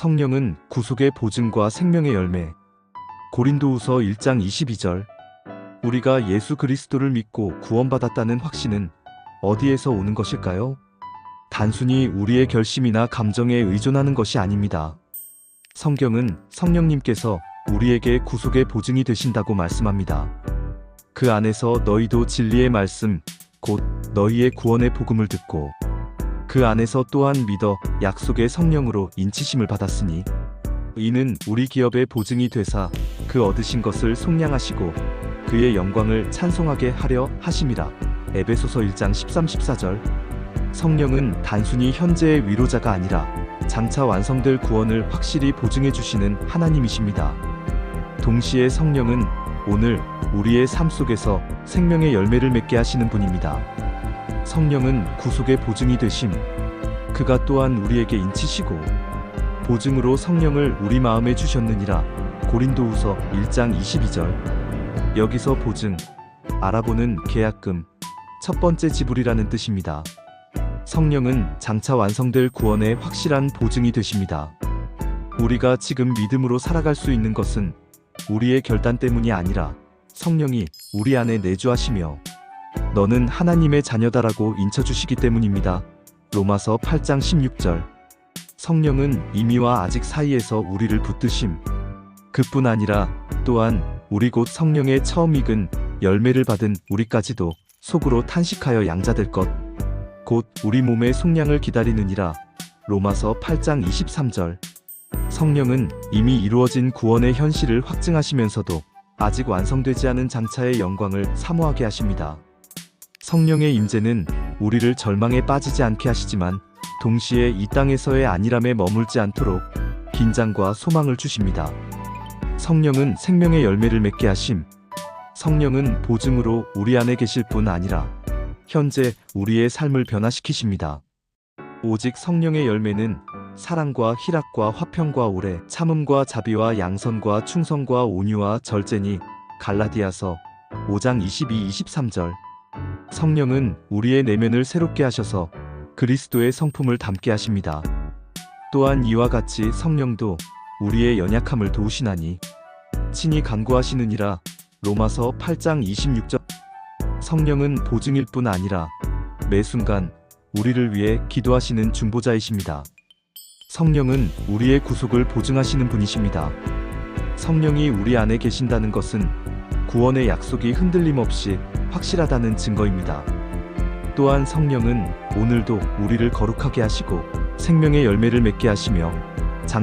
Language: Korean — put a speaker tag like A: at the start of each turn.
A: 성령은 구속의 보증과 생명의 열매. 고린도후서 1장 22절. 우리가 예수 그리스도를 믿고 구원받았다는 확신은 어디에서 오는 것일까요? 단순히 우리의 결심이나 감정에 의존하는 것이 아닙니다. 성경은 성령님께서 우리에게 구속의 보증이 되신다고 말씀합니다. 그 안에서 너희도 진리의 말씀, 곧 너희의 구원의 복음을 듣고 그 안에서 또한 믿어 약속의 성령으로 인치심을 받았으니 이는 우리 기업의 보증이 되사 그 얻으신 것을 속량하시고 그의 영광을 찬송하게 하려 하심이라. 에베소서 1장 13, 14절. 성령은 단순히 현재의 위로자가 아니라 장차 완성될 구원을 확실히 보증해 주시는 하나님이십니다. 동시에 성령은 오늘 우리의 삶 속에서 생명의 열매를 맺게 하시는 분입니다. 성령은 구속의 보증이 되심. 그가 또한 우리에게 인치시고 보증으로 성령을 우리 마음에 주셨느니라. 고린도후서 1장 22절. 여기서 보증, 알아보는 계약금, 첫 번째 지불이라는 뜻입니다. 성령은 장차 완성될 구원의 확실한 보증이 되십니다. 우리가 지금 믿음으로 살아갈 수 있는 것은 우리의 결단 때문이 아니라 성령이 우리 안에 내주하시며 너는 하나님의 자녀다라고 인쳐주시기 때문입니다. 로마서 8장 16절. 성령은 이미와 아직 사이에서 우리를 붙드심. 그뿐 아니라 또한 우리 곧 성령의 처음 익은 열매를 받은 우리까지도 속으로 탄식하여 양자될 것. 곧 우리 몸의 속량을 기다리느니라. 로마서 8장 23절. 성령은 이미 이루어진 구원의 현실을 확증하시면서도 아직 완성되지 않은 장차의 영광을 사모하게 하십니다. 성령의 임재는 우리를 절망에 빠지지 않게 하시지만 동시에 이 땅에서의 안일함에 머물지 않도록 긴장과 소망을 주십니다. 성령은 생명의 열매를 맺게 하심. 성령은 보증으로 우리 안에 계실 뿐 아니라 현재 우리의 삶을 변화시키십니다. 오직 성령의 열매는 사랑과 희락과 화평과 오래 참음과 자비와 양선과 충성과 온유와 절제니 갈라디아서 5장 22, 23절 성령은 우리의 내면을 새롭게 하셔서 그리스도의 성품을 담게 하십니다. 또한 이와 같이 성령도 우리의 연약함을 도우시나니 친히 간구하시느니라 로마서 8장 26절 성령은 보증일 뿐 아니라 매 순간 우리를 위해 기도하시는 중보자이십니다. 성령은 우리의 구속을 보증하시는 분이십니다. 성령이 우리 안에 계신다는 것은 구원의 약속이 흔들림 없이 확실하다는 증거입니다. 또한 성령은 오늘도 우리를 거룩하게 하시고 생명의 열매를 맺게 하시며